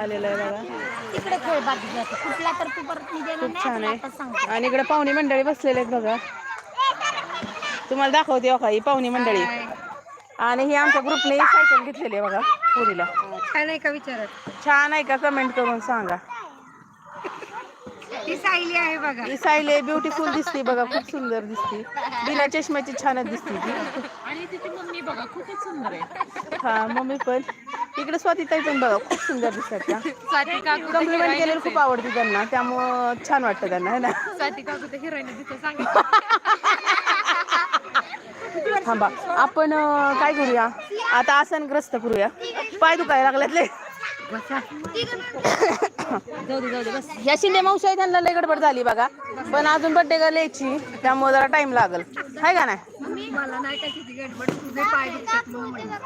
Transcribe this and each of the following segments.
आलेलं आहे बघा. तिकडे खेळ बाकी जातो कुठला तर तू परत मी देणार खूप नाही छान तुला आता आहे सांगते आणि इकडे पाहुणी मंडळी बसलेले आहेत बघा. तुम्हाला दाखवते हो का ही पाहुणी मंडळी. आणि ही आमच्या ग्रुपने सायकल घेतलेली आहे बघा पुरीला. छान आहे का विचारत? छान आहे का? कमेंट करून सांगा. ती सायली आहे बघा. ही सायले ब्युटिफुल दिसते बघा खूप सुंदर दिसते. बिना चष्म्याची छानच दिसते ती. आणि तिची मम्मी बघा खूपच सुंदर आहे. हा मम्मी पण. इकडे स्वाती ताई पण बघा खूप सुंदर दिसतात त्या. स्वाती काकू कम्प्लिमेंट केलेलं खूप आवडते त्यांना त्यामुळं छान वाटतं त्यांना है ना? स्वाती काकू तर हिरोईन तिथं थांबा आपण अं, काय करूया? आता आसनग्रस्त करूया. पाय दुखायला लागल्यातले जाऊ दे जाऊ दे बस. या शिंदे मावशी आहे त्यांना लय गडबड झाली बघा. पण अजून बड्डे गर्ल यायची त्यामुळे जरा टाइम लागल. आहे का नाही? मला नाही का गडबड तुझे पाय दुखतात म्हणून. म्हणलं.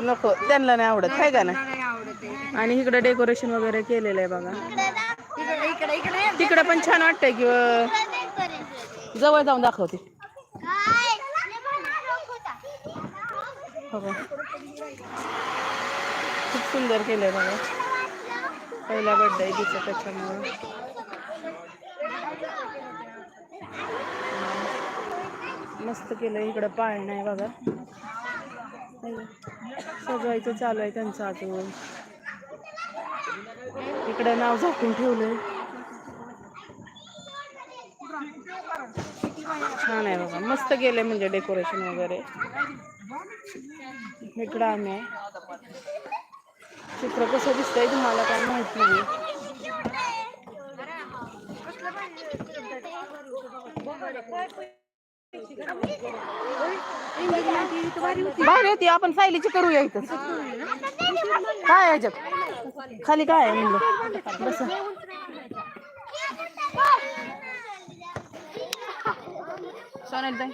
नको त्यांना नाही आवडत आहे का आहे. आणि इकडे डेकोरेशन वगैरे केलेलं आहे बघा. तिकडे पण छान वाटतंय की जवळ जाऊन दाखवते? खूप सुंदर केलंय बघा पहिला बर्थडे दिसत त्याच्यामुळं मस्त केलंय इकडं पाळणं आहे बघा सजवायचं चालू आहे त्यांचं अजून. इकडं नाव झाकून ठेवलंय. छान आहे बघा. मस्त गेले म्हणजे डेकोरेशन वगैरे. इकडं आम्ही आहे. चित्र कसं दिसतंय तुम्हाला काय माहीत नाही. भारी होती आपण सायलीची करूया इथं. काय याच्यात? खाली काय आहे म्हणलं? बस. सोनाली ताई.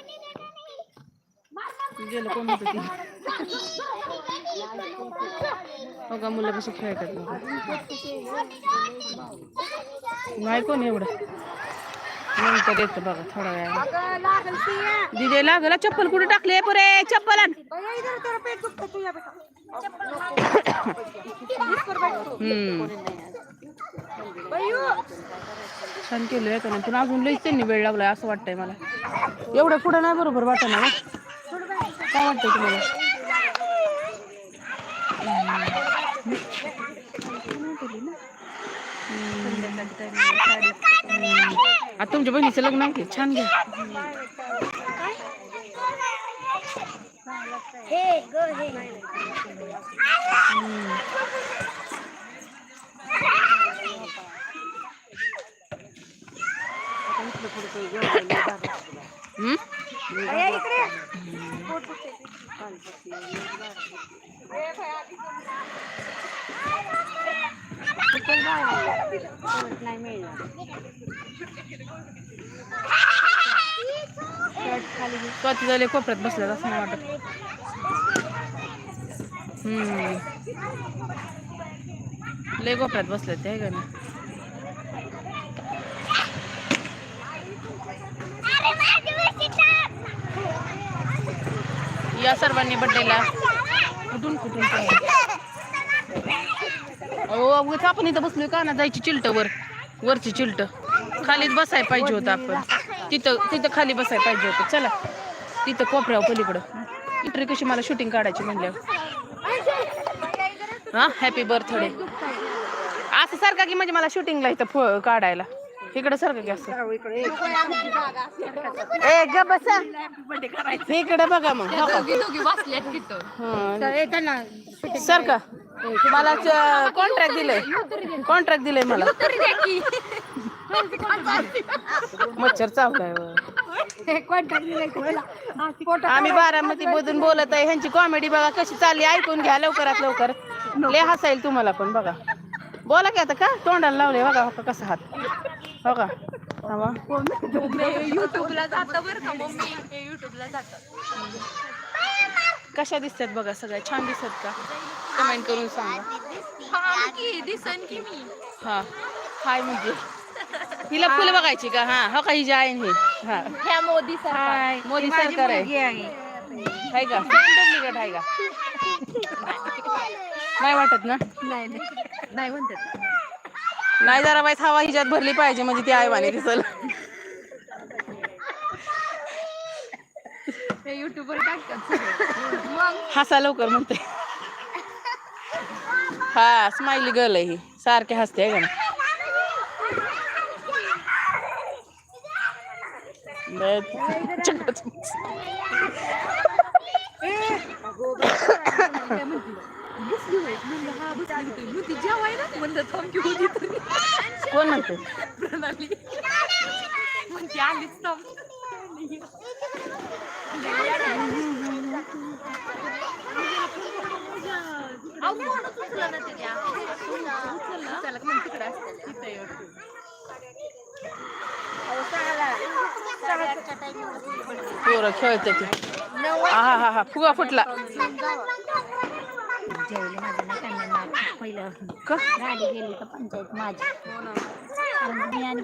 गेलं कोण होतं ती? हो का मुलं कशी खेळतात नाही कोण एवढं? नंतर येतं बघा थोडा वेळा. दिदे लागला. चप्पल कुठे टाकले? पुरे चप्पल आण. छान केलं आहे त्याने पण अजून लईच त्यांनी वेळ लावलाय असं वाटतंय मला. एवढं पुढं नाही बरोबर वाटत ना. काय वाटतंय तुम्हाला. आता तुमच्या बहिणीचं लग्न आहे की? छान घ्या हे ग हे हम्म? अय्या, इकडे ये. नाही मिळणार स्वाती झाले कोपऱ्यात बसल्यात असं नाही वाटत. हम्म. लय कोपऱ्यात बसल्यात ते का नाही? या सर्वांनी बड्डेला कुठून कुठून? अहो उगाच आपण इथं बसलोय का ना जायची चिलट वर वरची चिलट. खालीच बसाय पाहिजे होतं आपण. तिथं तिथं खाली बसाय पाहिजे होतं. चला तिथं कोपऱ्यावर पलीकडं. इकडे कशी मला शूटिंग काढायची म्हणल्यावर. हा हॅपी बर्थडे असं सारखा की म्हणजे मला शूटिंगला इथं फ- काढायला. इकडं सारखं की असं. ए ग बसा. इकडे बघा मग. हो का? तुम्हाला मला कॉन्ट्रॅक्ट दिलंय. कॉन्ट्रॅक्ट दिलंय मला. मच्छर चावलाय आम्ही बारामती मधून बोलत आहे. ह्यांची कॉमेडी बघा कशी चालली. ऐकून घ्या लवकरात लवकर. लय हसाईल तुम्हाला पण बघा. बोला की आता का? तोंडाला लावले बघा हो कसा हात. हो का युट्यूबला जातं बरं का? मम्मी युट्यूबला जातं. कशा दिसतात बघा सगळ्या? छान दिसतात का? कमेंट करून सांगा. हा. की दिसन की मी हा हाय म्हणजे हिला फुलं बघायची का? हा. हो का? ही जी आहे ही. हा. ह्या मोदी सरकार. मोदी सरकार आहे. का? आहे का? नाही वाटत ना? नाही नाही. नाही म्हणतात. नाही जरा बाई हवा हिच्यात भरली पाहिजे म्हणजे ती आयवाने दिसल. ते युट्यूबवर टाकतात सगळे. मग? हसा लवकर म्हणते. हा स्माइली गर्ल आहे ही. सारखे हसते आहे का हा कोण म्हणते? प्रणाली. म्हणते आलीच थांब पोरं खेळते ती. हा हा हा फुगा फुटला. जेवले माझं नाही त्यांना नाव पहिलं का? गाडी गेली तर पंचायत माझी. मी आणि